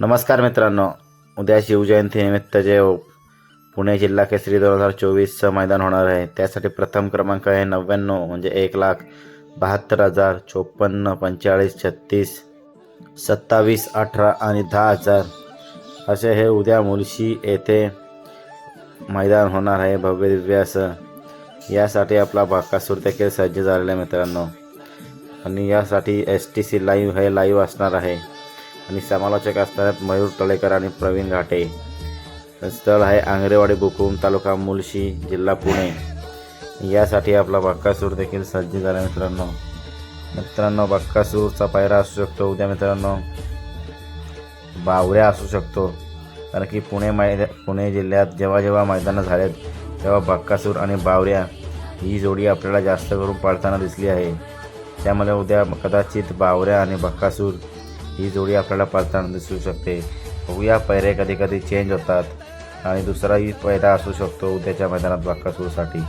नमस्कार मित्रांनो उद्या शिवजयंतीनिमित्त जे पुणे जिल्हा केसरी दोन हजार चोवीसचं मैदान होणार आहे त्यासाठी प्रथम क्रमांक आहे नव्याण्णव म्हणजे एक लाख बहात्तर हजार चोपन्न पंचेचाळीस छत्तीस सत्तावीस अठरा आणि दहा हजार. असे हे उद्या मुलशी येथे मैदान होणार आहे भव्य दिव्य असं. यासाठी आपला बाकासूर देखील सज्ज झालेला आहे मित्रांनो. आणि यासाठी एस टी सी लाईव्ह हे लाईव्ह असणार आहे. आणि समालोचक असतात मयूर तळेकर आणि प्रवीण घाटे. स्थळ आहे आंगरेवाडी बुकुम तालुका मुलशी जिल्हा पुणे. यासाठी आपला बक्कासूर देखील सज्ज झाला मित्रांनो. मित्रांनो बक्कासूरचा पायरा असू शकतो उद्या मित्रांनो बावऱ्या असू शकतो. कारण की पुणे मैदा पुणे जिल्ह्यात जेव्हा जेव्हा मैदानं झालेत तेव्हा बक्कासूर आणि बावऱ्या ही जोडी आपल्याला जास्त करून पाळताना दिसली आहे. त्यामुळे उद्या कदाचित बावऱ्या आणि बक्कासूर ही जोडी आपल्याला पाळताना दिसू शकते. बघूया पैरे कधी कधी चेंज होतात आणि दुसराही पैरा असू शकतो उद्याच्या मैदानात बक्कासूरसाठी